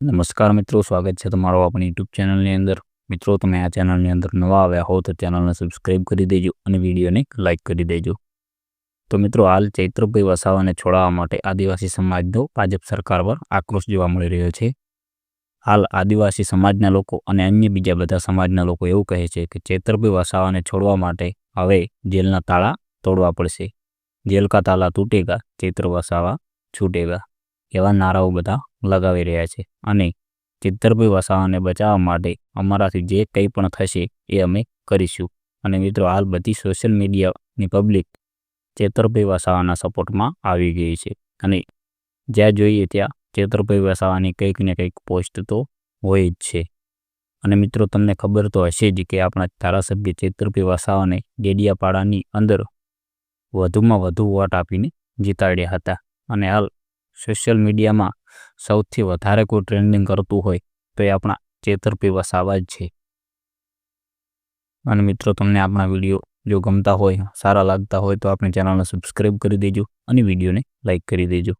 નમસ્કાર મિત્રો, સ્વાગત છે તમારો આપણી યુટ્યુબ ચેનલની અંદર. મિત્રો, તમે આ ચેનલની અંદર નવા આવ્યા હો તો ચેનલને સબસ્ક્રાઈબ કરી દેજો અને વિડીયોને લાઇક કરી દેજો. તો મિત્રો, હાલ ચૈત્રભાઈ વસાવાને છોડાવવા માટે આદિવાસી સમાજનો ભાજપ સરકાર પર આક્રોશ જોવા મળી રહ્યો છે. હાલ આદિવાસી સમાજના લોકો અને અન્ય બીજા બધા સમાજના લોકો એવું કહે છે કે ચૈત્રભાઈ વસાવાને છોડવા માટે હવે જેલના તાળા તોડવા પડશે. જેલ કા તાલા તૂટેગા, ચૈત્ર વસાવા છૂટેગા. એવા નારાઓ બધા લગાવી રહ્યા છે. અને ચિત્તરભાઈ વસાવાને બચાવવા માટે અમારાથી જે કંઈ પણ થશે એ અમે કરીશું. અને મિત્રો, હાલ બધી સોશિયલ મીડિયાની પબ્લિક ચેતરભાઈ વસાવાના સપોર્ટમાં આવી ગઈ છે. અને જ્યાં જોઈએ ત્યાં ચેતરભાઈ વસાવાની કંઈક ને કંઈક પોસ્ટ તો હોય જ છે. અને મિત્રો, તમને ખબર તો હશે જ કે આપણા ધારાસભ્ય ચેતરભાઈ વસાવાને ડેડિયાપાડાની અંદર વધુમાં વધુ વોટ આપીને જીતાડ્યા હતા. અને હાલ સોશિયલ મીડિયામાં સૌથી વધારે કોઈ ટ્રેન્ડિંગ કરતું હોય તો એ આપણા ચેતરપી વસાવા જ છે. અને મિત્રો, તમને આપણા વીડિયો જો ગમતા હોય, સારા લાગતા હોય તો આપણી ચેનલને સબસ્ક્રાઈબ કરી દેજો અને વિડીયોને લાઈક કરી દેજો.